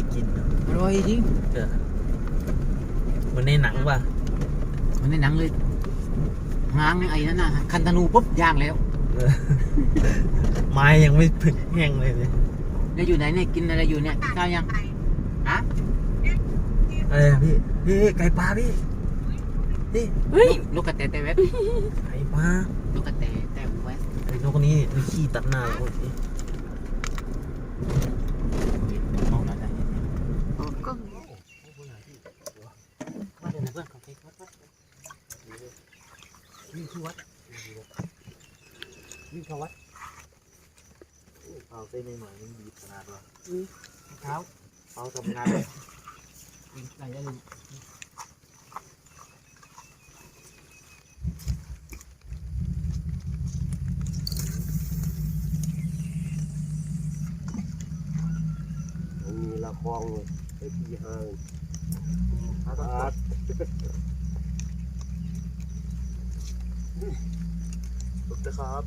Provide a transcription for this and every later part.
ยกินนะอร่อยจริงเออเหมันในหนังป่ะมันในหนังเลยหางไอ้นั่นน่ะคันธนูปุ๊บย่างแล้วเออไม้ยังไม่แห้งเลยเลยแล้วอยู่ไหนเนี่ยกินอะไรอยู่เนี่ยกินข้าวยังฮะอะไรอะพี่พี่ไก่ปลาพี่พี่นกกระแตแต่แวบไก่ปลานกกระแตแต่แวบไอ้นกนี้มีขี้ตัดหน้าเราสิมองหน้าได้เนี่ย ก็ มาเดี๋ยวนะเพื่อนขอไปวัดวัดวิ่งเข้าวัดวิ่งเข้าวัด เอาเส้นในหน่อยมันบีบขนาดว่าเท้าเอาทำงานเลยวิ่งไหนได้ลุงมันมีละครเลยไอ้ปีหางอาดสุดนะครับ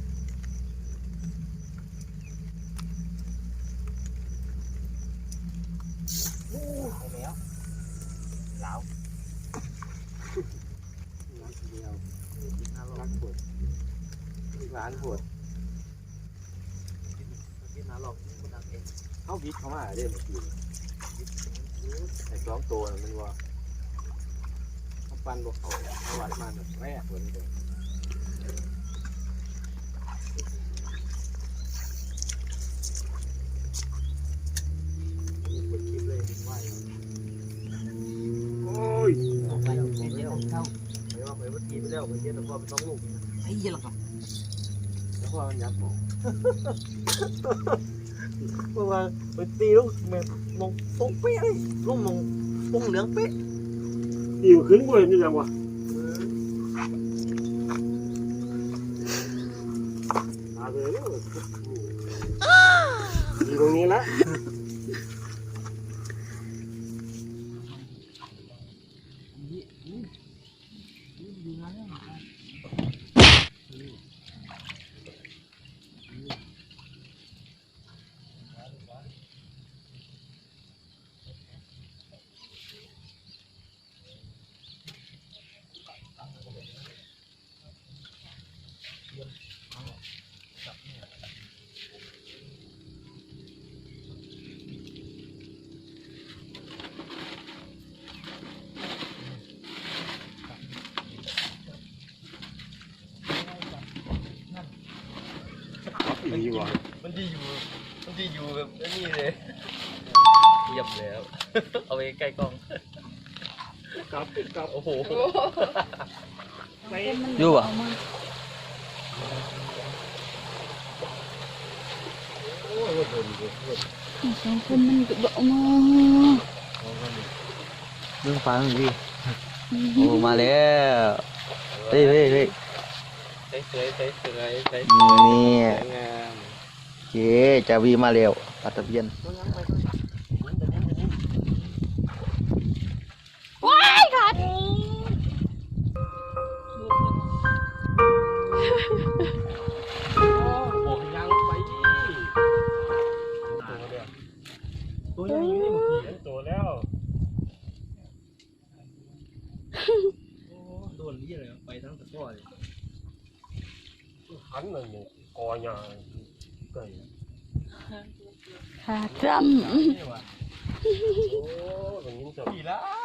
เอาแล้วเหลา ร้านเดียวรักปวดร้านปวด กินน้ำหลอกมันดังเอง เขาวิทย์เขา มาเด้เมื่อกี้ไอ้สองตัวน่ะมันว่าเขาปั้นบวกเขาเขาวัดมาแบบแรกเลยเด้อนี่เปิดคลิปเลยเป็นไหวโอ้ยออกไปไม่เดี๋ยวเข้าไปว่าไปว่าทีไปแล้วไปเทียนแล้วก็ไปต้องลูกไอ้เหี้ยหรอกครับแล้วก็มันยัดหมอง เพราะว่าไปตีลูกแม่มองตรงเป๊ะเลยลูกมองตรงเหลืองเป๊ะอยู่ขึ้นบ่เห็นยังวะอาเลยเนอะอยู่ ดีวะมันจะอยู่ มันจะอยู่แบบนี้เลยเรียบแล้ว เอาไปใกล้กล้องกลับกลับโอ้โหไปอยู่อะสองคนมันก็บอกมาเรื่องฟ้าหน่อยพี่โอ้มาแล้วเฮ้ยเฮ้ยเฮ้ย ใส่เสยใส่เสยใส่นี่ สวยงาม เจ๊จาวีมาแล้วปัตตะเพียนว้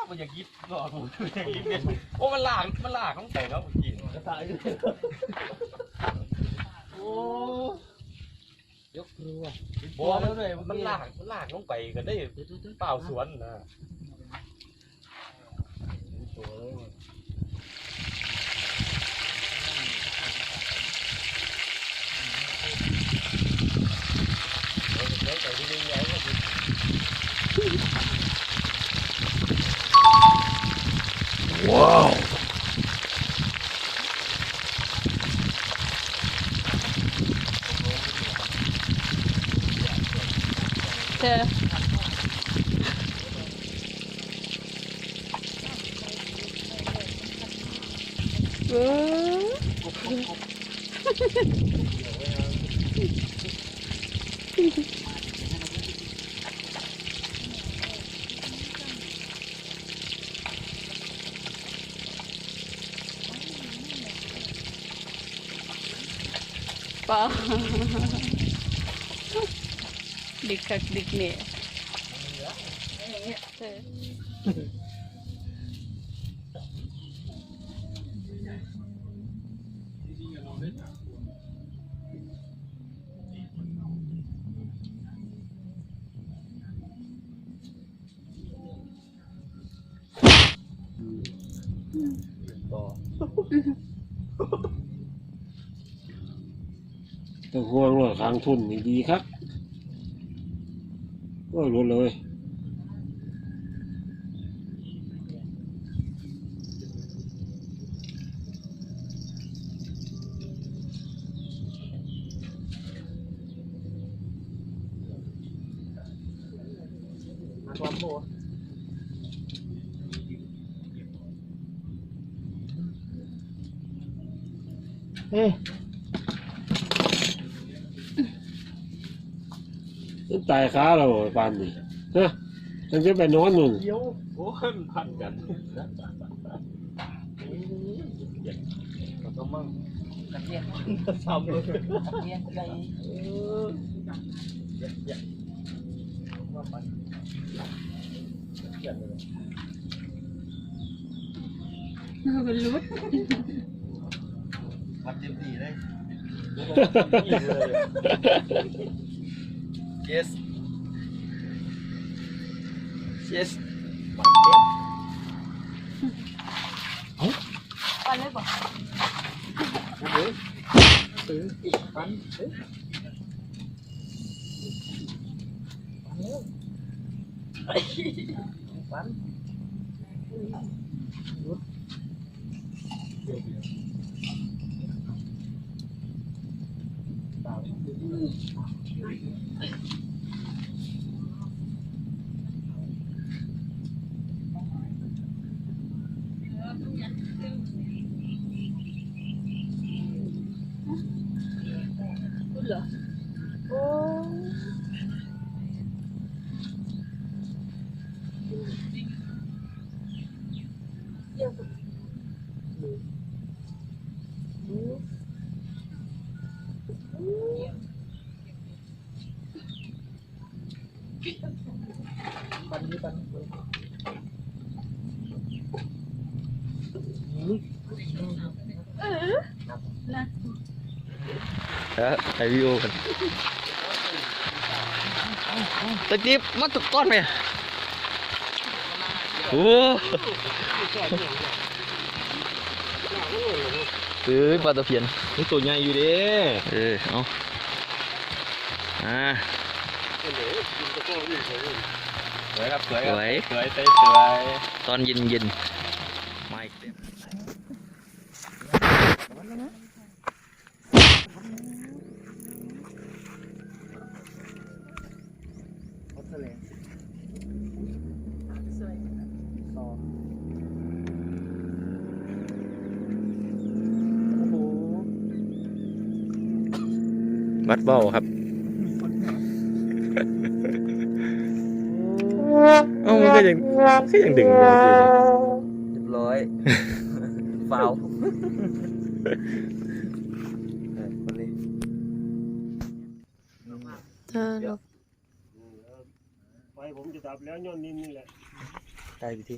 มันอยากยิบหลอดผมอยากยิบเนี่ยโอ้มันหลากมันหลากต้องใส่แล้วผมกินกระต่ายโอ้ยกครัวบอแล้วเลยมันหลากมันหลากลงไปกันได้เปล่าสวนนะตัวเลยว่ะเอาไปใส่ที่นี่เอาไปำเธ อเอ ตัวหัวรั่วทางทุนนี่ดีครับก็รู้เลย มาความโบ เอ๊ะมัน ตายขาเราบ่ปานนี่ฮะมันจะไปนอนนู่นเดี๋ยวโอ้ยมันพันกันก็มั่งกระเทียมทำเลยกระเทียมใจว่าปันเขียนเลยมันรุดปัดเต็มที่เลย yes yes ปันเลยบอกปั นปัน รุดเหรอโอ้เดี๋ยว ปันนี้ปัน เออนะ ฮะไอวิโอกันตะกี้มาตุกก้อนไหมโอ้เอ้ยปลาตะเพียนนี่ตัวใหญ่อยู่เด้เออเอาอ่าสวยครับสวยสวยสวยสวยสวยตอนเย็นเย็นๆมาอีกเต็ม สวย วัดเบ้าครับเอ้ามันก็ยังก็ยังดึงอยู่เรียบร้อยฟาวคนนี้เธอหลบไฟผมจะดับแล้วย้อนนินนี่แหละได้พิธี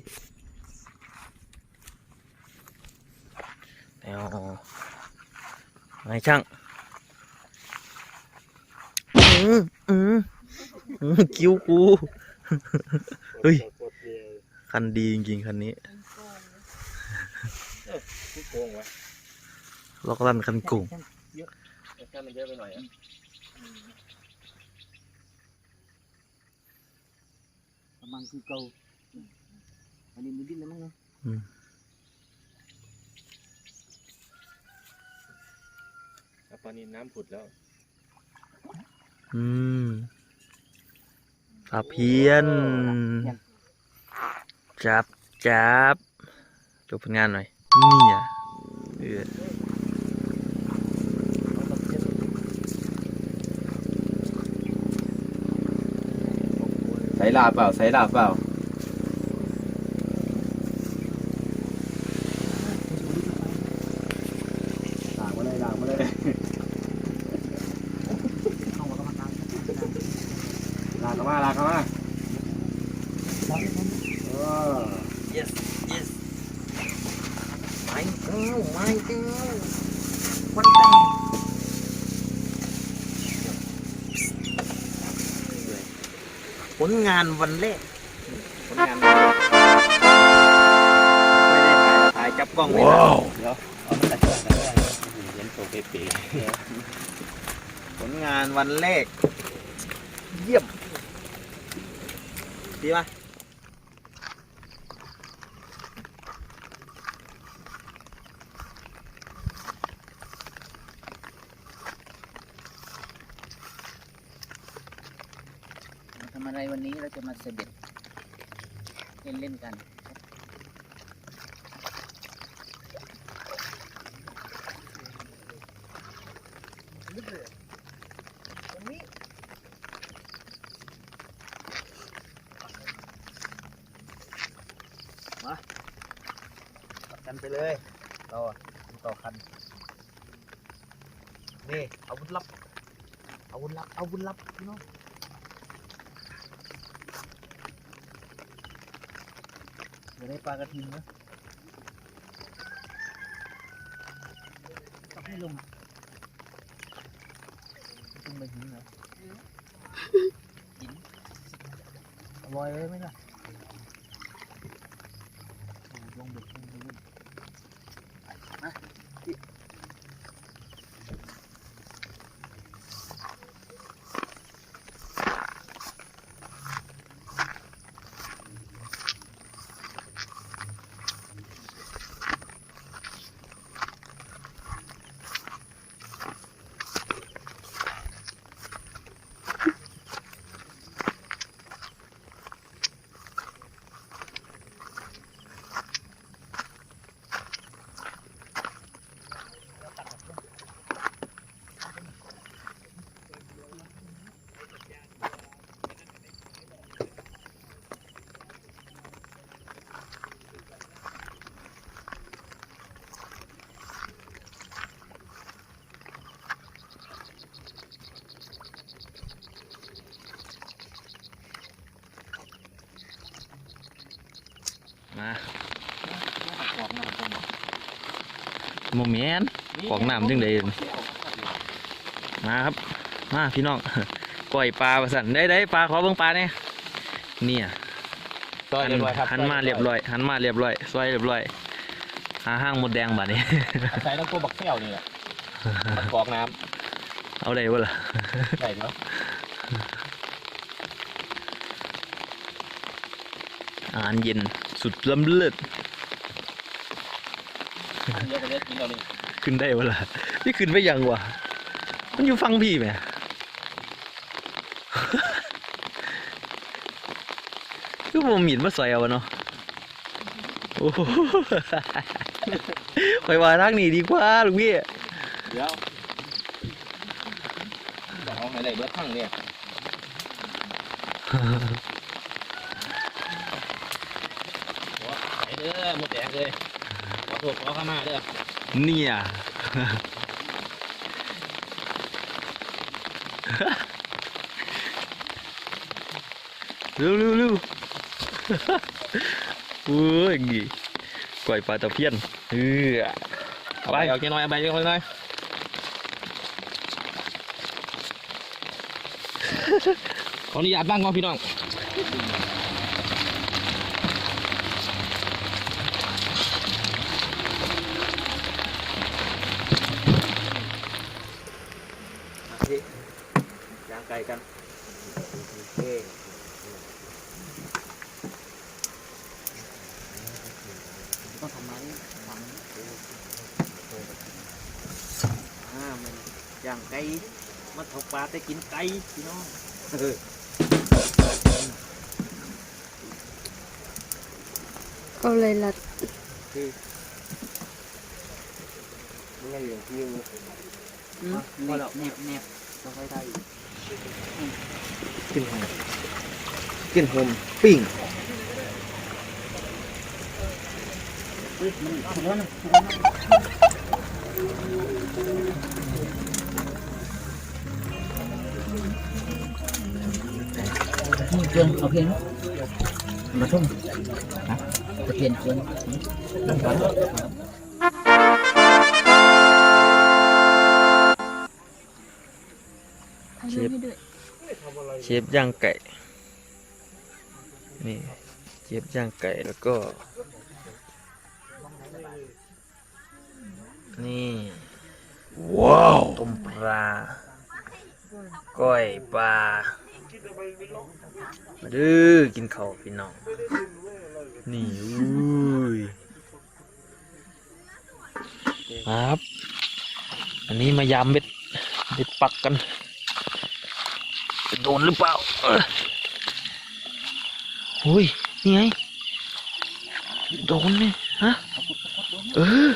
เอาไงช่าง อืมอืมอืมคิ้วกูเฮ้ยกดเนี่ยคันดีจริงๆคันนี้ผู้โกงวะล็อกลั่นคันกุ่งแค่มันเยอะไปหน่อยอะกำลังคือเก่าอันนี้มีดิ้นแล้วมั้งเนาะตอนนี้น้ำผุดแล้ว อืมปลาเพียน จับจับจบผลงานหน่อย นี่อะเออใส่ลาบเปล่าใส่ลาบเปล่าด่างมาเลยด่างมาเลย ลากเข้ามาลากเข้ามาเออ yes yes ไม่เก้าไม่เก้ามันแตกผ ลงานวันแรกผลงานไม่ได้ถ่ายถ่ายจับกล้องไว้นะเดี๋ยวเอามาตัดกล้องกันได้เห็นตัวเป๊ะผลงานวันแรก เยี่ยม ดีป่ะ อะไรวันนี้เราจะมาเสด็จเล่นเล่นๆกันมาต่อกันไปเลยเราอต่อคัน นี่อาวุธลับอาวุธลับอาวุธลับพี่น้อง เดี๋ยวได้ปลากระทิงนะต้องให้ลงขึ้นไปหินเหรอหินเอาลอยไว้ไหมล่ะโอ้ลงเด็กลง โมเมนของน้ำจังเลยมาครับ มาพี่น้องก่อยปลาประสันได้ได้ปลาขอเบิ่งปลาเนี่ยเนี่ยซอยเรียบร้อยครับหันมาเรียบร้อยหันมาเรียบร้อยซอยเรียบร้อยหาห้างหมดแดงบัดนี้ใช้น้ำตัวบักแก้วนี่แหละมันกรอกน้เอาได้บ่ล่ะำได้เนาะอาหารเย็นสุดล้ำเลิศ เยอะไปเยอะกินเรานี่ขึ้นได้บ่ล่ะนี่ขึ้นไปยังวะมันอยู่ฟังพี่ไหมคือผมหมินมาใส่เอาวะเนาะโอ้โหไปว่าทางนี้ดีกว่าลูกพี่เดี๋ยวจะเอาอะไรเบิร์ดทั้งเนี่ยไหนเด้อหมดแดงเลยขอ โทษขอเข้ามาเด้อเนี่ย เร็วเร็วเร็วโอ้ยงี้ก่อยปลาตะเพียนเออเอาไปเอาแค่น้อยเอาไปแค่น้อยขออนุญาตบ้างก่อนพี่น้อง ก่กันอเคต้องทำไมฝังอ่ามันย่างไก่มาถกปลาแต่กินไก่พี่น้องเอาเลยละไม่งั้นอย่างที่เน็บเน็บเน็บเราค่อยได้ กินหอมกินหอมปิ้งนี่เกินเอาเพียงมาทุ่มนะเพียนเกินต้องการ เชฟย่างไก่ นี่เชฟย่างไก่แล้วก็ นี่ ว้าวต้มปลาก้อยปลามาดื้อกินข้าวพี่น้อง นี่อุ้ยมาครับ อันนี้มายำเบ็ดเบ็ดปักกัน จะโดนหรือเปล่าเอ้ยโอ้ยนี่ไงโดนเนี่ยฮะเออ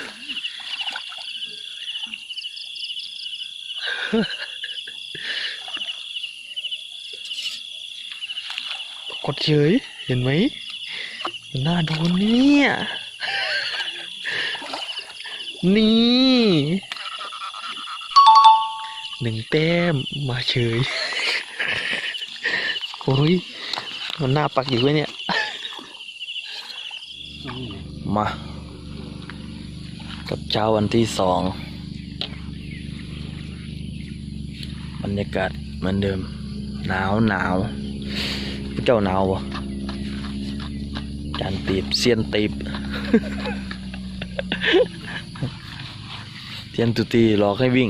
กดเฉยเห็นไหมมันน่าโดนเนี่ยนี่หนึ่งแต้มมาเฉย โอ้ยมันหน้าปักอยู่ไว้เนี่ย มา กับเช้าวันที่สองบรรยากาศเหมือนเดิม หนาวหนาวเจ้าหนาวบ่จานตีบเซียนตีบเซียนตุตีหลอกให้วิ่ง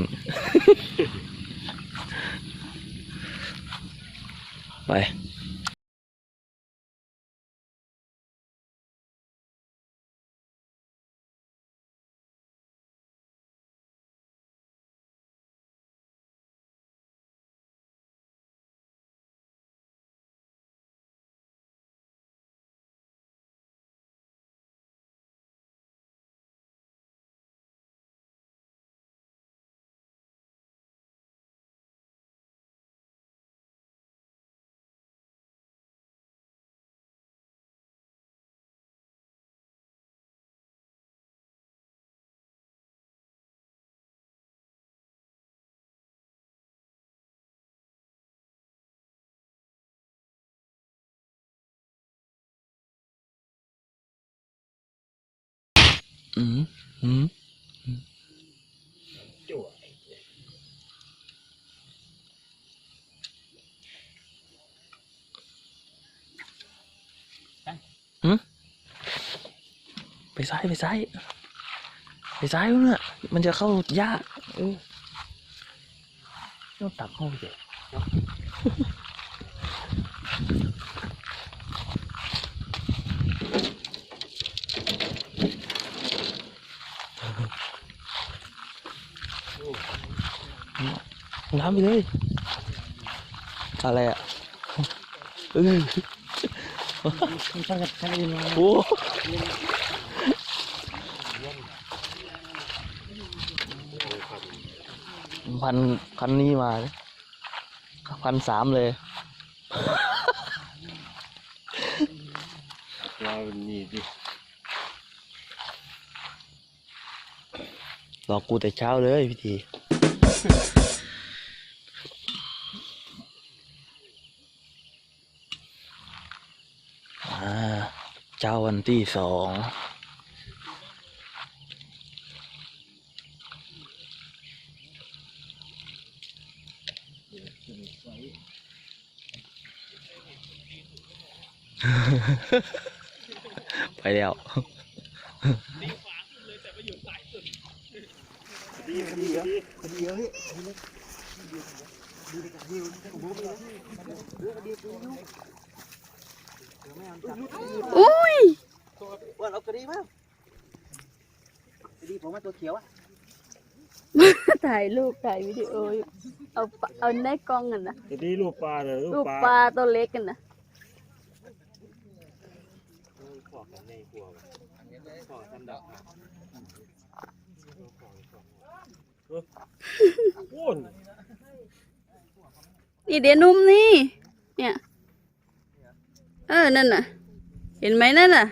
อืมอืมหืมไปซ้ายไปซ้ายไปซ้ายเนี่ยมันจะเข้ายากเออต้องตักเข้าไปเดี๋ยว น้ำไปเลย อะไรอะเออช่างกับช่างกันมาโอ้พันพันนี้มาเลยพันสามเลยเรานี่ดิรอกูแต่เช้าเลยพี่ที อ่า เจ้าวันที่สองไปแล้วอุ้ ว่าเรากระดีมั้งกระดีผมว่าตัวเขียวอะถ่ายรูปถ่ายวิดีโออยู่เอาปะเอาในกล้องกันนะจะดีลูกปลาเลยลูกรูปปลาปลาตัวเล็กกันนะโอ้นนี่เดี๋ยวนุ่มนี่ เนี่ย เออนั่นน่ะ เห็นไหมนั่นน่ะ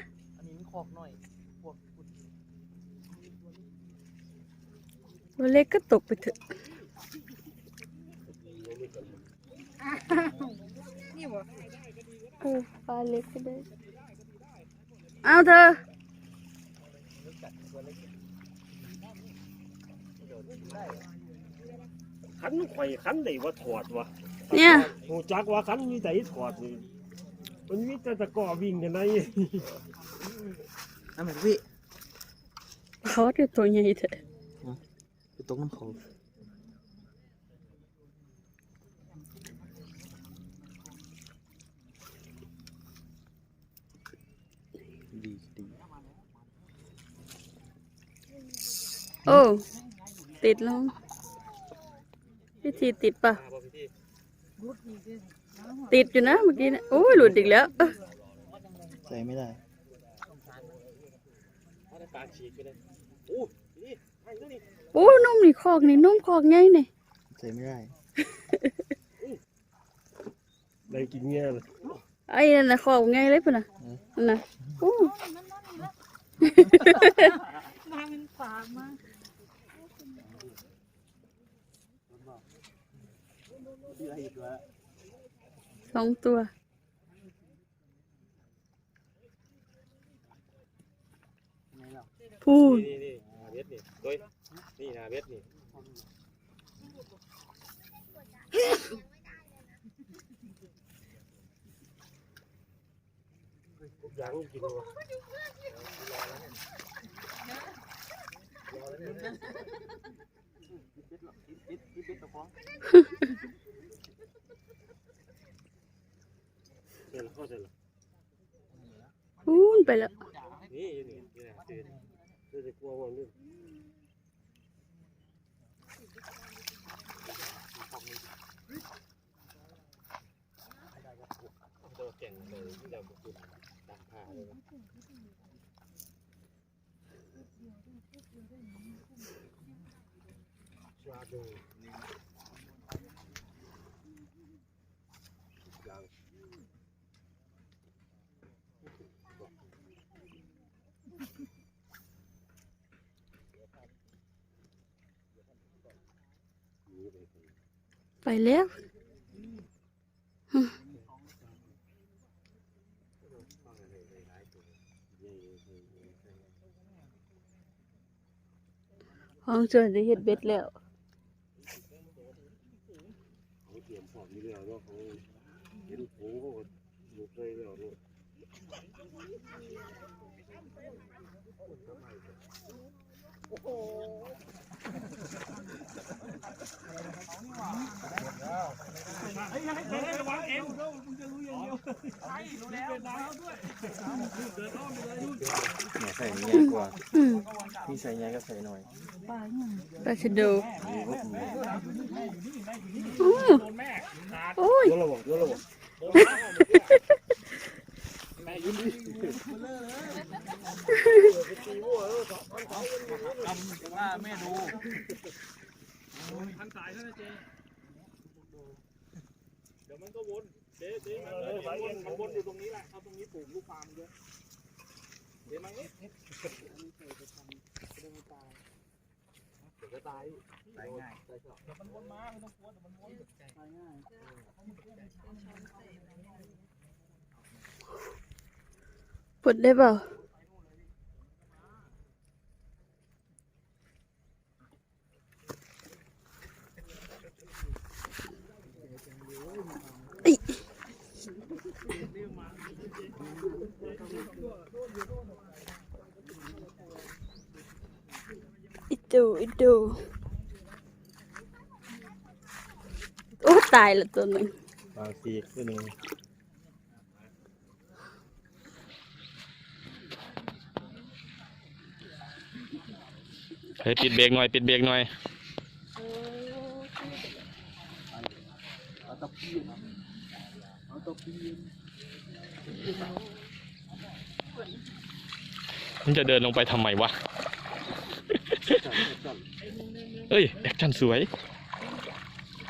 ตัวเล็กก็ตกไปเถอะนี่เออปลาเล็กก็ได้เอาเธอขันข่อยขันได้ว่าถอดวะเนี่ยหูจักว่าขันมีแต่ถอดนี่มันมีแต่ตะกร้อวิ่งกันไหนน้ำมันพี่เขาจะตัวใหญ่เถอะไป ตกน้ำเขาดีดีโอ้ติดแล้วพิธีติดปะติดอยู่นะเมื่อกี้นะโอ้ยหลุดอีกแล้วเอ้อใส่ไม่ได้ปลาฉีกไปเลยโอ้นี่ไอ้ตัวนี้ โอ้นุ่มนี่คอกนี่นุ่มคอกไงนี่ใส่ไม่ได้ ได้กินเงี้ยเลยไอ้นั่นนะคอกไงเลยปุ่นน่ะนั่นน่ะโอ้สองตัวพูด นี่นี่นาเวทนี่ตัวนี่นาเวทนี่ยังกินวะเสร็จแล้วเข้าเสร็จแล้วพูนไปแล้วนี่อยู่นี่นี่นะตื่นตื่นจะกลัววันนี้ ตัวแก่งเลยที่เราบุกดักผ้าเลยนะชาดู ไปแล้วห้องส่วนได้เห็ดเบ็ดแล้วเขาเตรียมพร้อมนี่แล้วเนาเขาเห็นโผล่เขาก็ลุกเลยแล้วเนาะ เนี่ยใส่ใหญ่กว่าอืมนี่ใส่ใหญ่ก็ใส่หน่อยปลาชะโดนี่ก็มีอู้โอ้ยโดนระบบโด นระบบเดี๋ยวมันก็วนเจ๊เจ๊มันเลยวนมันวนอยู่ตรงนี้แหละเอาตรงนี้ปลูกลูกปาล์มเยอะเดี๋ยวมันนี่เดี๋ยวจะตายตายง่ายเดี๋ยวมันวนมาไม่ต้องกลัวเดี๋ยวมันวนตายง่ายปลดได้เปล่า ดูอิดูโอ้ตายละตัวหนึ่งบางทีก็หนึ่งเฮ้ยปิดเบรกหน่อยปิดเบรกหน่อยมันจะเดินลงไปทำไมวะ เอ้ยแอคชั่นสวย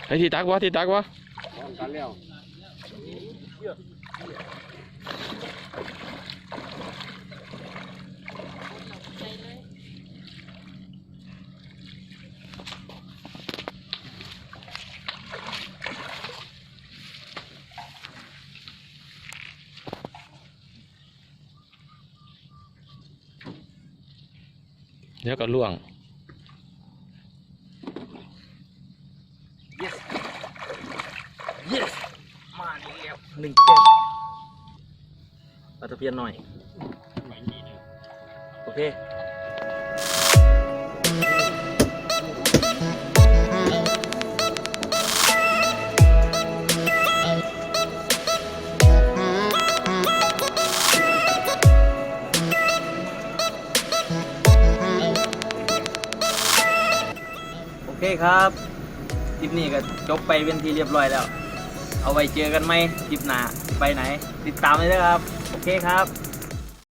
ไอ้ที่ตักวะที่ตักวะเดี๋ยวก็ล่วง ลาตะเพียนหน่อย โอเคโอเคครับคลิปนี้ก็จบไปเป็นที่เรียบร้อยแล้ว เอาไว้เจอกันไหมคลิปหน้าไปไหน ติดตามเลยนะครับ เคครับ